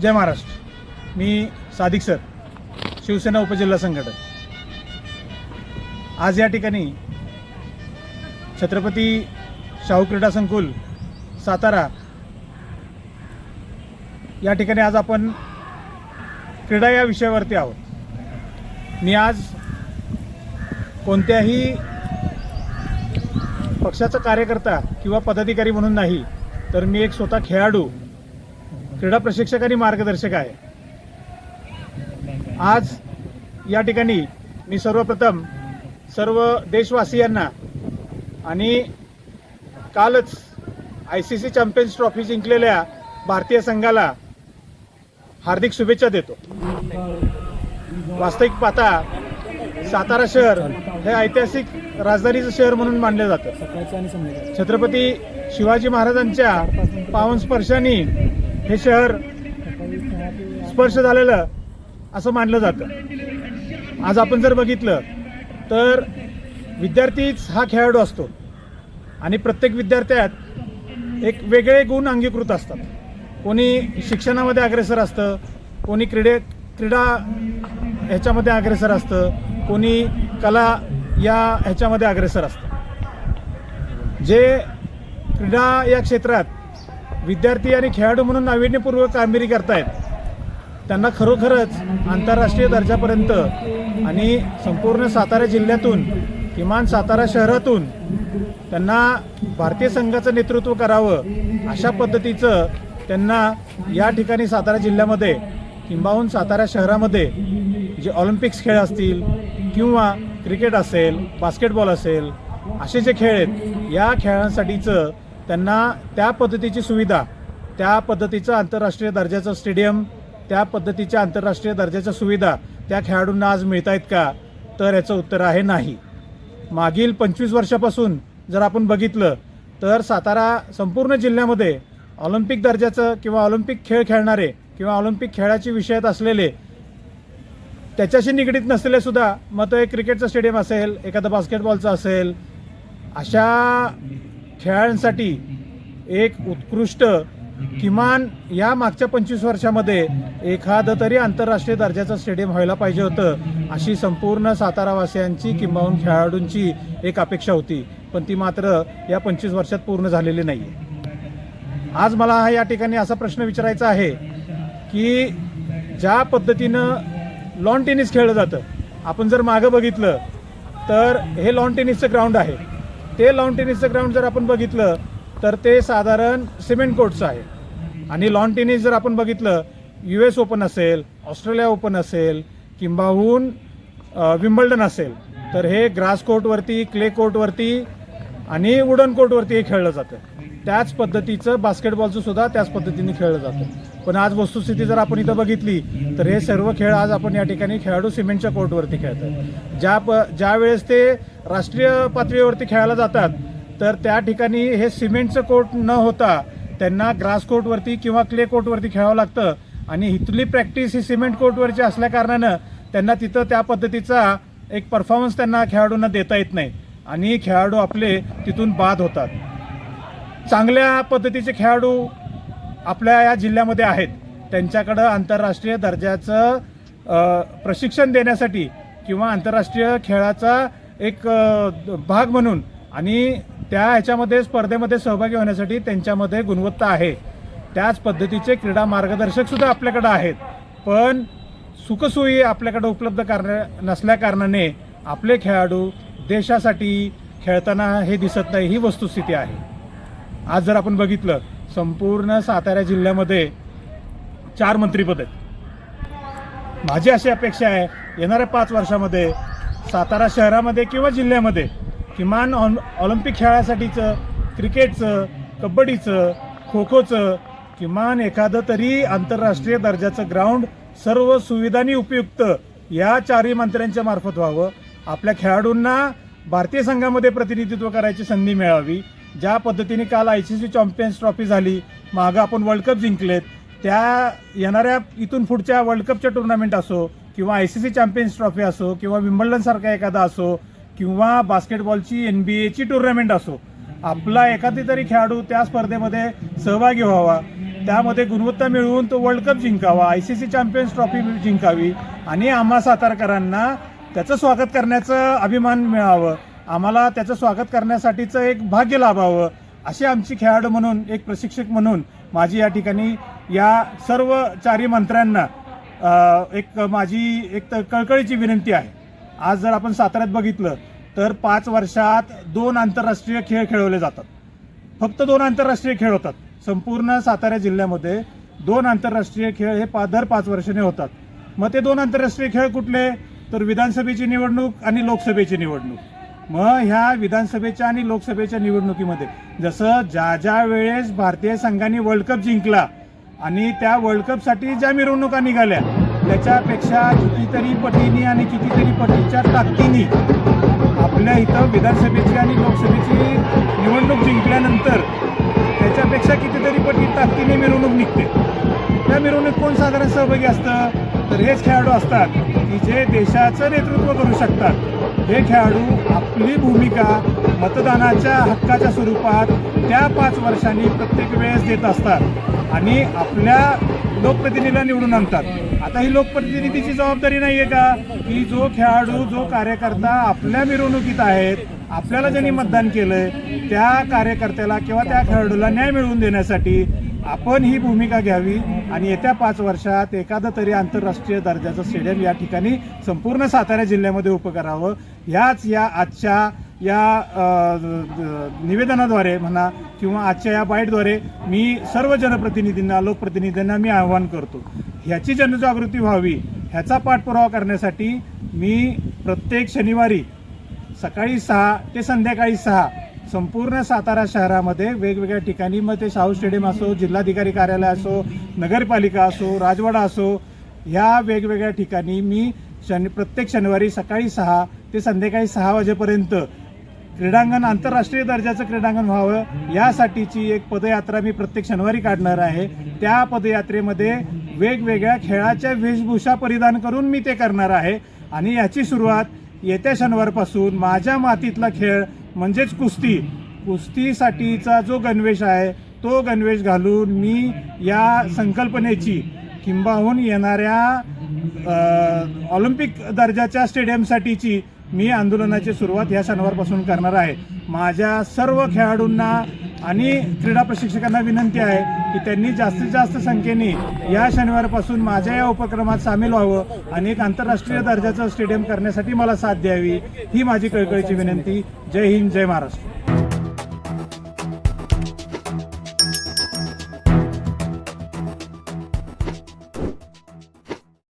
जय महाराष्ट्र. मी सादिक सर शिवसेना उपजिल्हा संघटक. आज या ठिकाणी छत्रपती शाहू क्रीडा संकुल सातारा या ठिकाणी आज आपण क्रीडा या विषयावरती आहोत. मी आज कोणत्याही पक्षाचा कार्यकर्ता किंवा पदाधिकारी म्हणून नाही तर मी एक स्वतः खेळाडू क्रीडा प्रशिक्षक आणि मार्गदर्शक आहे. आज या ठिकाणी मी सर्वप्रथम सर्व देशवासियांना आणि कालच I C C champions trophy जिंकलेल्या भारतीय संघाला हार्दिक शुभेच्छा देतो. वास्तविक पाहता सातारा शहर हे ऐतिहासिक राजधानीचं शहर म्हणून मानलं जातं. छत्रपती शिवाजी महाराजांच्या पावन स्पर्शाने हे शहर स्पर्श झालेलं असं मानलं जातं. आज आपण जर बघितलं तर विद्यार्थीच हा खेळाडू असतो. आणि प्रत्येक विद्यार्थ्यात एक वेगळे गुण अंगीकृत असतात. कोणी शिक्षणामध्ये अग्रेसर असतं कोणी क्रीडे क्रीडा ह्याच्यामध्ये अग्रेसर असतं कोणी कला या ह्याच्यामध्ये अग्रेसर असतं. जे क्रीडा या क्षेत्रात विद्यार्थी आणि खेळाडू म्हणून नाविन्यपूर्वक कामगिरी करतायत. त्यांना खरोखरच आंतरराष्ट्रीय दर्जापर्यंत आणि संपूर्ण सातारा जिल्ह्यातून किमान सातारा शहरातून त्यांना भारतीय संघाचं नेतृत्व करावं अशा पद्धतीचं त्यांना या ठिकाणी सातारा जिल्ह्यामध्ये किंबाहून सातारा शहरामध्ये जे ऑलिम्पिक्स खेळ असतील किंवा क्रिकेट असेल बास्केटबॉल असेल असे जे खेळ आहेत या खेळांसाठीचं त्यांना त्या पद्धतीची सुविधा त्या पद्धतीचं आंतरराष्ट्रीय दर्जाचं स्टेडियम त्या पद्धतीच्या आंतरराष्ट्रीय दर्जाच्या सुविधा त्या खेळाडूंना आज मिळत आहेत का? तर याचं उत्तर आहे नाही. मागील पंचवीस वर्षापासून जर आपण बघितलं तर सातारा संपूर्ण जिल्ह्यामध्ये ऑलिम्पिक दर्जाचं किंवा ऑलिम्पिक खेळ खेळणारे किंवा ऑलिम्पिक खेळाची विषयात असलेले त्याच्याशी निगडीत नसलेले सुद्धा मग तो एक क्रिकेटचं स्टेडियम असेल एखादं बास्केटबॉलचं असेल अशा खेळाडूंसाठी एक उत्कृष्ट किमान या मागच्या पंचवीस वर्षामध्ये एखादं तरी आंतरराष्ट्रीय दर्जाचं स्टेडियम व्हायला पाहिजे होतं अशी संपूर्ण सातारावासियांची किंबाहून खेळाडूंची एक अपेक्षा होती. पण ती मात्र या पंचवीस वर्षात पूर्ण झालेली नाही आहे आज मला हा या ठिकाणी असा प्रश्न विचारायचा आहे की ज्या पद्धतीनं लॉन टेनिस खेळलं जातं आपण जर मागं बघितलं तर हे लॉन टेनिसचं ग्राउंड आहे. ते लॉन टेनिसचं ग्राउंड जर आपण बघितलं तर ते साधारण सिमेंट कोर्टचं आहे. आणि लॉन टेनिस जर आपण बघितलं यू एस ओपन असेल ऑस्ट्रेलिया ओपन असेल किंबाहून विम्बल्डन असेल तर हे ग्रास कोर्टवरती क्ले कोर्टवरती आणि वुडन कोर्टवरती हे खेळलं जातं. त्याच पद्धतीचं बास्केटबॉलचं सुद्धा त्याच पद्धतीने खेळलं जातं. पण आज वस्तुस्थिती जर आपण इथं बघितली तर हे सर्व खेळ आज आपण या ठिकाणी खेळाडू सिमेंटच्या कोर्टवरती खेळतात. ज्या प ज्या वेळेस ते राष्ट्रीय पातळीवरती खेळायला जातात तर त्या ठिकाणी हे सिमेंटचं कोर्ट न होता त्यांना ग्रास कोर्टवरती किंवा क्ले कोर्टवरती खेळावं लागतं. आणि इथली प्रॅक्टिस ही सिमेंट कोर्टवरची असल्याकारणानं त्यांना तिथं त्या पद्धतीचा एक परफॉर्मन्स त्यांना खेळाडूंना देता येत नाही. आणि खेळाडू आपले तिथून बाद होतात. चांगल्या पद्धतीचे खेळाडू आपल्या या जिल्ह्यामध्ये आहेत. त्यांच्याकडं आंतरराष्ट्रीय दर्जाचं प्रशिक्षण देण्यासाठी किंवा आंतरराष्ट्रीय खेळाचा एक भाग म्हणून. आणि त्या ह्याच्यामध्ये स्पर्धेमध्ये सहभागी होण्यासाठी त्यांच्यामध्ये गुणवत्ता आहे. त्याच पद्धतीचे क्रीडा मार्गदर्शक सुद्धा आपल्याकडं आहेत. पण सुखसोयी आपल्याकडे उपलब्ध करण्या नसल्याकारणाने आपले खेळाडू देशासाठी खेळताना हे दिसत नाही ही वस्तुस्थिती आहे. आज जर आपण बघितलं संपूर्ण सातारा जिल्ह्यामध्ये चार मंत्रीपद आहेत. माझी अशी अपेक्षा आहे येणाऱ्या पाच वर्षामध्ये सातारा शहरामध्ये किंवा जिल्ह्यामध्ये किमान ऑन ऑलिम्पिक खेळासाठीचं क्रिकेटचं कबड्डीचं खो खोचं किमान एखादं तरी आंतरराष्ट्रीय दर्जाचं ग्राउंड सर्व सुविधांनी उपयुक्त या चारही मंत्र्यांच्या मार्फत व्हावं. आपल्या खेळाडूंना भारतीय संघामध्ये प्रतिनिधित्व करायची संधी मिळावी. ज्या पद्धतीने काल I C C champions trophy झाली मागं आपण वर्ल्ड कप जिंकलेत त्या येणाऱ्या इथून पुढच्या वर्ल्ड कपच्या टुर्नामेंट असो किंवा I C C champions trophy असो किंवा विम्बल्डन सारखा एखादा असो किंवा बास्केटबॉलची एन बी एची टुर्नामेंट असो आपला एखादी तरी खेळाडू त्या स्पर्धेमध्ये सहभागी व्हावा. त्यामध्ये गुणवत्ता मिळवून तो world cup जिंकावा I C C champions trophy जिंकावी आणि आम्हा सातारकरांना त्याचं स्वागत करण्याचं अभिमान मिळावं. आम्हाला त्याचं स्वागत करण्यासाठीचं एक भाग्य लाभावं अशी आमची खेळाडू म्हणून एक प्रशिक्षक म्हणून माझी या ठिकाणी या सर्व चारी मंत्र्यांना एक माझी एक तर कळकळीची विनंती आहे. आज जर आपण साताऱ्यात बघितलं तर पाच वर्षात दोन आंतरराष्ट्रीय खेळ खेळवले जातात. फक्त दोन आंतरराष्ट्रीय खेळ होतात. संपूर्ण सातारा जिल्ह्यामध्ये दोन आंतरराष्ट्रीय खेळ हे पा दर पाच वर्षाने होतात. मग ते दोन आंतरराष्ट्रीय खेळ कुठले? तर विधानसभेची निवडणूक आणि लोकसभेची निवडणूक. मग ह्या विधानसभेच्या आणि लोकसभेच्या निवडणुकीमध्ये जसं ज्या ज्या वेळेस भारतीय संघाने वर्ल्ड कप जिंकला आणि त्या वर्ल्ड कपसाठी ज्या मिरवणुका निघाल्या त्याच्यापेक्षा कितीतरी पटीनी आणि कितीतरी पटीच्या ताकदीनी आपल्या इथं विधानसभेची आणि लोकसभेची निवडणूक जिंकल्यानंतर त्याच्यापेक्षा कितीतरी पटी ताकदीने मिरवणूक निघते. त्या मिरवणूक कोण साधारण सहभागी असतं? तर हेच खेळाडू असतात की जे देशाचं नेतृत्व करू शकतात. हे खेळाडू आपली भूमिका मतदानाच्या हक्काच्या स्वरूपात त्या पाच वर्षांनी प्रत्येक वेळेस देत असतात. आणि आपल्या लोकप्रतिनिधीला निवडून आणतात. आता ही लोकप्रतिनिधीची जबाबदारी नाहीये का? की जो खेळाडू जो कार्यकर्ता आपल्या मिरवणुकीत आहेत आपल्याला ज्यांनी मतदान केलंय त्या कार्यकर्त्याला किंवा त्या खेळाडूला न्याय मिळवून देण्यासाठी आपण ही भूमिका घ्यावी आणि येत्या पाच वर्षात एखादं तरी आंतरराष्ट्रीय दर्जाचं स्टेडियम या ठिकाणी संपूर्ण सातारा जिल्ह्यामध्ये उभं करावं. ह्याच या आजच्या या निवेदनाद्वारे म्हणा किंवा आजच्या या बाईटद्वारे मी सर्व जनप्रतिनिधींना लोकप्रतिनिधींना मी आवाहन करतो. ह्याची जनजागृती व्हावी ह्याचा पाठपुरावा करण्यासाठी मी प्रत्येक शनिवारी सकाळी सहा ते संध्याकाळी सहा संपूर्ण सातारा शहरामध्ये वेगवेगळ्या ठिकाणी मग ते शाहू स्टेडियम असो जिल्हाधिकारी कार्यालय असो नगरपालिका असो राजवाडा असो ह्या वेगवेगळ्या ठिकाणी मी शनि प्रत्येक शनिवारी सकाळी सहा ते संध्याकाळी सहा वाजेपर्यंत क्रीडांगण आंतरराष्ट्रीय दर्जाचं क्रीडांगण व्हावं यासाठीची एक पदयात्रा मी प्रत्येक शनिवारी काढणार आहे. त्या पदयात्रेमध्ये वेगवेगळ्या खेळाच्या वेशभूषा परिधान करून मी ते करणार आहे. आणि याची सुरुवात येत्या शनिवारपासून माझ्या मातीतला खेळ म्हणजेच कुस्ती कुस्तीसाठीचा जो गणवेश आहे तो गणवेश घालून मी या संकल्पनेची किंबाहून येणाऱ्या ऑलिम्पिक दर्जाच्या स्टेडियमसाठीची मी आंदोलनाची सुरुवात या शनिवारपासून करणार आहे. माझ्या सर्व खेळाडूंना आणि क्रीडा प्रशिक्षकांना विनंती आहे की त्यांनी जास्तीत जास्त संख्येने या शनिवारपासून माझ्या या उपक्रमात सामील व्हावं आणि एक आंतरराष्ट्रीय दर्जाचं स्टेडियम करण्यासाठी मला साथ द्यावी ही माझी कळकळीची विनंती. जय हिंद जय महाराष्ट्र.